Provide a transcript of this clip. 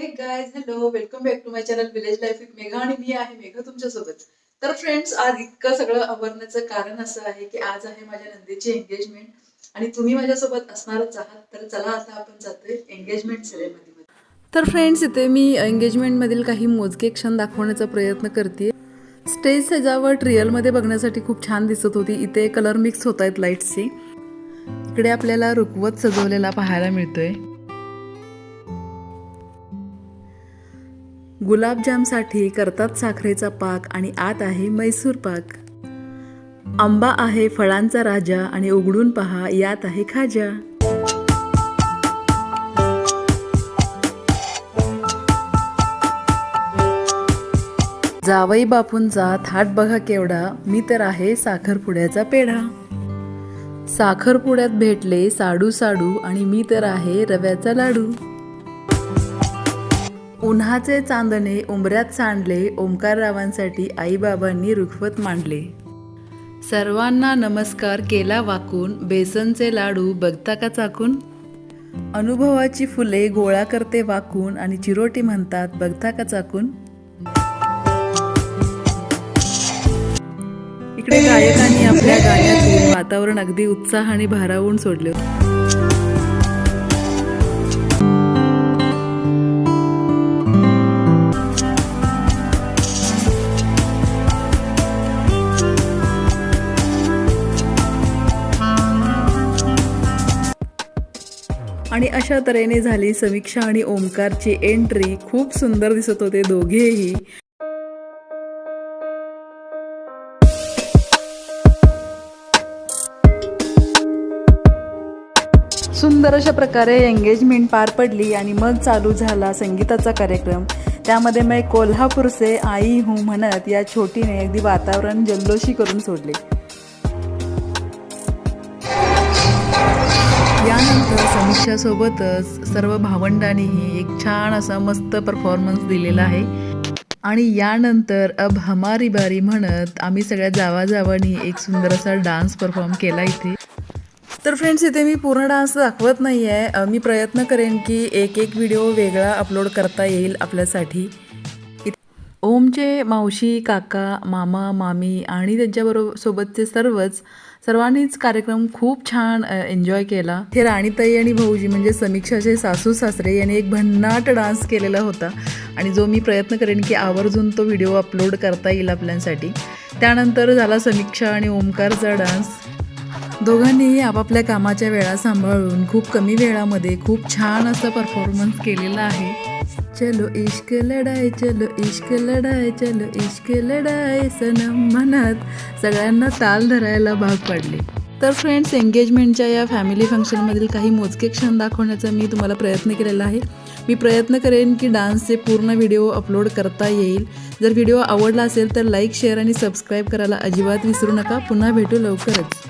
Hey guys hello welcome back to my channel village life with Megha आणि मी आहे मेघा तुमच्यासोबत. तर फ्रेंड्स आज इतकं सगळं आवरण्याचं कारण असं आहे की आज आहे माझ्या नंदीची एंगेजमेंट आणि तुम्ही माझ्यासोबत असणारच आहात. तर चला आता आपण जातोय एंगेजमेंट सेरेमनीमध्ये तर फ्रेंड्स इथे मी एंगेजमेंटमधील काही मोजके क्षण दाखवण्याचा प्रयत्न करते स्टेज सजावट रिअलमध्ये बघण्यासाठी खूप छान दिसत होती. इथे कलर मिक्स होत आहेत लाईट्सची इकडे आपल्याला रुकवत सजवलेला पाहायला मिळतोय. गुलाबजामसाठी करतात साखरेचा पाक आणि आत आहे मैसूर पाक. आंबा आहे फळांचा राजा आणि उघडून पहा यात आहे खाजा. जावई बापूंचा थाट बघा केवढा मी तर आहे साखरपुड्याचा पेढा. साखरपुड्यात भेटले साडू साडू आणि मी तर आहे रव्याचा लाडू. उन्हाचे चांदणे उंबऱ्यात सांडले ओंकाररावांसाठी आईबाबांनी रुखवत मांडले. सर्वांना नमस्कार केला वाकून बेसनचे लाडू बघता का चाकून? अनुभवाची फुले गोळा करते वाकून आणि चिरोटी म्हणतात बघता का चाकून? इकडे गायकांनी आपल्या गाण्यातून वातावरण अगदी उत्साहाने भारावून सोडले. आणि अशा तऱ्हेने झाली समीक्षा आणि ओमकारची एंट्री खूप सुंदर दिसत होते दोघेही. सुंदर अशा प्रकारे एंगेजमेंट पार पडली आणि मग चालू झाला संगीताचा कार्यक्रम. त्यामध्ये मैं कोल्हापूरचे आई हूँ म्हणत या छोटीने अगदी वातावरण जल्लोशी करून सोडले. समीक्षासोबतच सर्व भावंडांनीही एक छान असा मस्त परफॉर्मन्स दिलेला आहे. आणि यानंतर अब हमारी बारी म्हणत आम्ही सगळ्या जावाजावानी एक सुंदर असा डान्स परफॉर्म केला इथे. तर फ्रेंड्स इथे मी पूर्ण डान्स दाखवत नाही आहे मी प्रयत्न करेन की एक एक व्हिडिओ वेगळा अपलोड करता येईल आपल्यासाठी. ओमचे मावशी काका मामा मामी आणि त्यांच्याबरोबर सोबतचे सर्वच सर्वांनीच कार्यक्रम खूप छान एन्जॉय केला. हे राणीताई आणि भाऊजी म्हणजे समीक्षाचे सासू सासरे यांनी एक भन्नाट डान्स केलेला होता आणि जो मी प्रयत्न करेन की आवर्जून तो व्हिडिओ अपलोड करता येईल आपल्यासाठी. त्यानंतर झाला समीक्षा आणि ओमकारचा डान्स दोघांनीही आपापल्या कामाच्या वेळा सांभाळून खूप कमी वेळामध्ये खूप छान असा परफॉर्मन्स केलेला आहे. चलो इश्क लढाय चलो इश्क लढाय चलो इश्क लढाय सनम म्हणत सगळ्यांना ताल धरायला भाग पाडले. तर फ्रेंड्स एंगेजमेंटच्या या फॅमिली फंक्शनमधील काही मोजके क्षण दाखवण्याचा मी तुम्हाला प्रयत्न केलेला आहे. मी प्रयत्न करेन की डान्सचे पूर्ण व्हिडिओ अपलोड करता येईल. जर व्हिडिओ आवडला असेल तर लाईक शेअर आणि सबस्क्राईब करायला अजिबात विसरू नका. पुन्हा भेटू लवकरच.